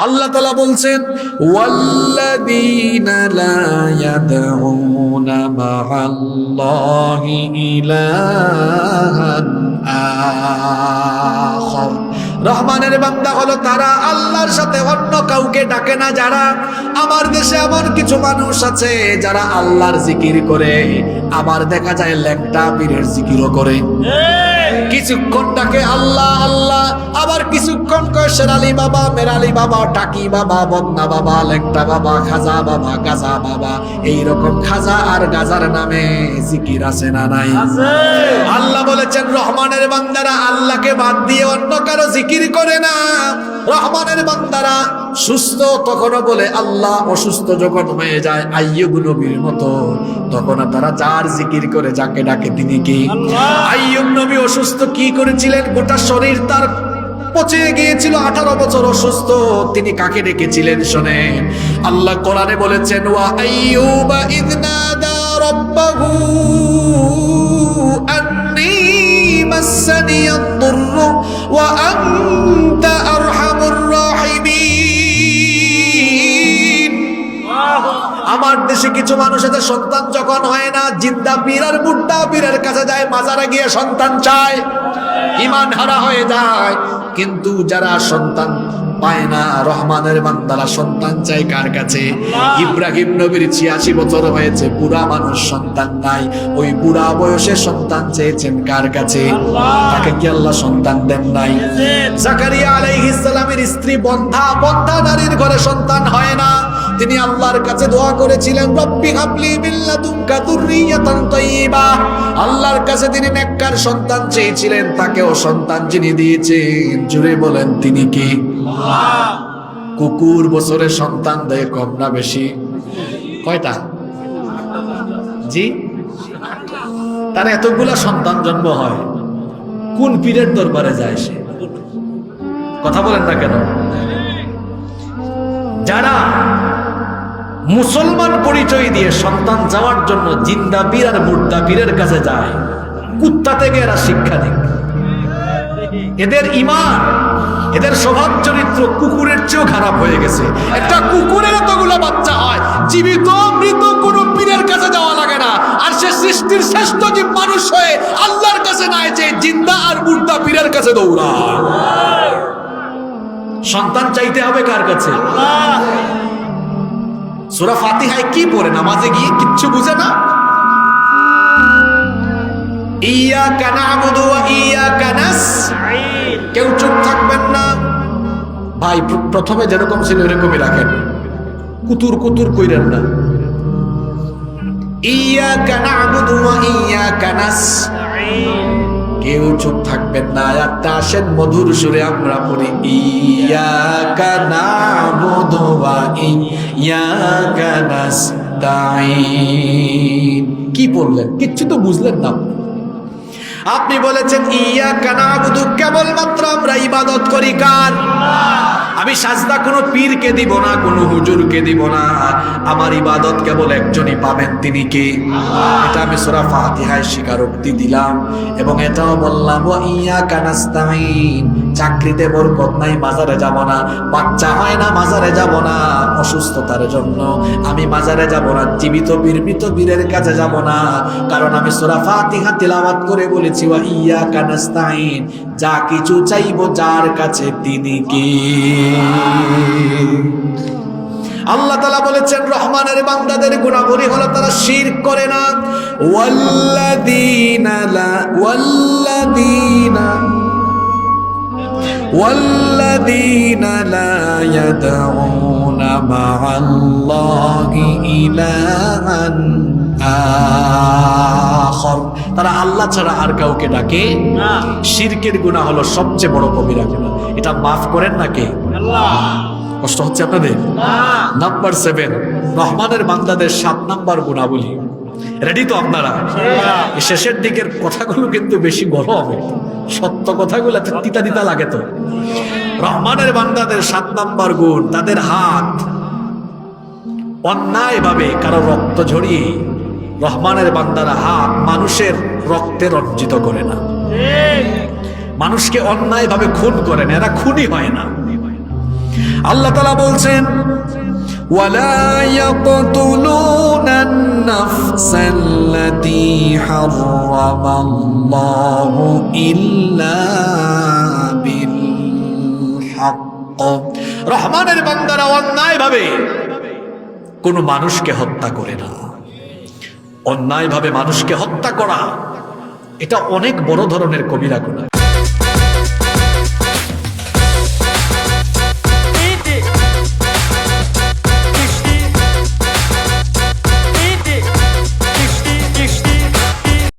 আল্লাহ তালা বলছেন রহমানের বান্দা হলো তারা আল্লাহর সাথে অন্য কাউকে ডাকে না যারা, আমার দেশে এমন কিছু মানুষ আছে যারা আল্লাহর জিকির করে। আবার দেখা যায় ল্যাংটা পীরের জিকিরও করে। কিছুক্ষণ ডাকে আল্লাহ আল্লাহ। আবার কিছুক্ষণ কয় শেরালি বাবা মেরালি বাবা টাকি বাবা বদনা বাবা লেংটা বাবা খাজা বাবা গাজা বাবা। এই রকম খাজা আর গাজার নামে জিকির আছে না নাই? আল্লাহ বলেছেন রহমানের বান্দারা আল্লাহকে বাদ দিয়ে অন্য কারও জিকির করে না। রহমানের বান্দারা সুস্থ তখনও বলে আল্লাহ অসুস্থ যখন হয়ে যায় আইয়ুব নবীর মতো। তখন তারা যার জিকির করে যাকে ডাকে তিনি কি? আইয়ুব নবী অসুস্থ কি করেছিলেন? গোটা শরীর তার পচে গিয়েছিল আঠারো বছর অসুস্থ। তিনি কাকে ডেকেছিলেন শোনেন? আল্লাহ কোরআনে বলেছেন ওয়া আইয়ুবা ইযনাদা রাব্বাহু আমার দেশে কিছু মানুষ আছে, সন্তান যখন হয় না, জিন্দা পীর আর বুড্ডা পীরের কাছে যায়, মাজারে গিয়ে সন্তান চায় ইমান হারা হয়ে যায়। কিন্তু যারা সন্তান পায় না, রহমানের বান্দারা সন্তান চায় কার কাছে? ইব্রাহিম নবীর ছিয়াশি বছর হয়েছে, বুড়া মানুষ সন্তান নাই। ওই বুড়া বয়সে সন্তান চেয়েছেন কার কাছে? তাকে কি আল্লাহ সন্তান দেন নাই? জাকারিয়া আলাইহিস সালামের স্ত্রী বন্ধা বন্ধা নারীর ঘরে সন্তান হয় না। তিনি আল্লাহর কাছে দোয়া করেছিলেন রব্বি হাবলি মিল্লাতুনকা যুররিয়াতান তাইয়্যিবা আল্লাহর কাছে তিনি নেককার সন্তান চেয়েছিলেন তাকেও সন্তান যিনি দিয়েছেন। জুড়ে বলেন তিনি কি? কুকুর বছরে সন্তান দেয় কম না বেশি? কয়টা? জি? তার এতগুলা সন্তান জন্ম হয় কোন পীরের দরবারে যায় সে? কথা বলেন না কেন? যারা মুসলমান পরিচয় দিয়ে সন্তান যাওয়ার জন্য জিন্দা পীর আর মুর্দা পীরের কাছে যায়। কুত্তা থেকে এরা শিক্ষা নেই এদের ইমান এদের স্বভাব চরিত্র কুকুরের চেয়েও খারাপ হয়ে গেছে। একটা কুকুরের এতগুলো বাচ্চা হয়, জীবিত, মৃত, কোন পীরের কাছে যাওয়া লাগে না। আর সে সৃষ্টির শ্রেষ্ঠ জীব মানুষ হয়ে আল্লাহর কাছে না যে জিন্দা আর মুর্দা পীরের কাছে দৌড়ায়। সন্তান চাইতে হবে কার কাছে? সুরা ফাতিহায় কি পড়ে? নামাজে গিয়ে কিচ্ছু বুঝে না? ইয়া কানা আবুদু ইয়া কেউ চুপ থাকবেন না। ভাই প্রথমে যেরকম ছিল এরকমই রাখেন। কুতুর কুতুর কইরেন না। ইয়া কানা আবুদু ইয়া কানাস কেউ চুপ থাকবেন না। আয়াতটা আসেন মধুর সুরে আমরা পড়ি। ইয়াকা নাবুদু ওয়া নাস্তাইন কি বললেন? কিচ্ছু তো বুঝলেন না। আপনি বলেছেন, ইয়া কানা কেবলমাত্র আমরা ইবাদত করি কার? আমি সাজদা কোনো পীরকে দিব না, কোনো হুজুরকে দিব না। আমার ইবাদত কেবল একজনই পাবেন, তিনি কে? এটা আমি সূরা ফাতিহায় স্বীকারোক্তি দিলাম এবং এটাও বললাম ও ইয়া কানাস্তাইন চাকরিতে বরকত নাই, মাজারে যাব না। বাচ্চা হয় না, মাজারে যাব না, অসুস্থতার জন্য। আমি মাজারে যাব না, জীবিত বীর মৃত বীরের কাছে যাব না। কারণ আমি সূরা ফাতিহা তিলাওয়াত করে বলেছি, ওয়া ইয়া কানাস্তাইন যা কিছু চাইব, যার কাছে তিনি কে? আল্লাহ তালা বলেছেন রহমানের বান্দাদের গুণাবলী হলো তারা শির করে না ওয়াল্লাযীনা লা ওয়াল্লাযীনা والذين لا يدعون مع الله إلها آخر তারা আল্লাহ ছাড়া আর কাউকে ডাকে শিরকের গুনাহ হলো সবচেয়ে বড় কবিরা গুনাহ এটা মাফ করেন না কে কষ্ট হচ্ছে আপনাদের? নাম্বার সেভেন রহমানের বান্দাদের সাত নাম্বার গুণাবলী। রেডি তো আপনারা? শেষের দিকের কথাগুলো কিন্তু বেশি গরম সত্য কথাগুলো এত তিতা তিতা লাগে তো। রহমানের বান্দাদের সাত নাম্বার গুণ তাদের হাত। অন্যায় ভাবে কারও রক্ত ঝরিয়ে রহমানের বান্দারা হাত মানুষের রক্তে রঞ্জিত করে না। মানুষকে অন্যায় ভাবে খুন করে না এরা খুনই হয় না। আল্লাহ তালা বলছেন ولا يقتلون النفس التي حرم الله إلا بالحق রহমানের বান্দারা অন্যায় ভাবে কোন মানুষকে হত্যা করে না অন্যায় ভাবে মানুষকে হত্যা করা এটা অনেক বড় ধরনের কবিরা গুণা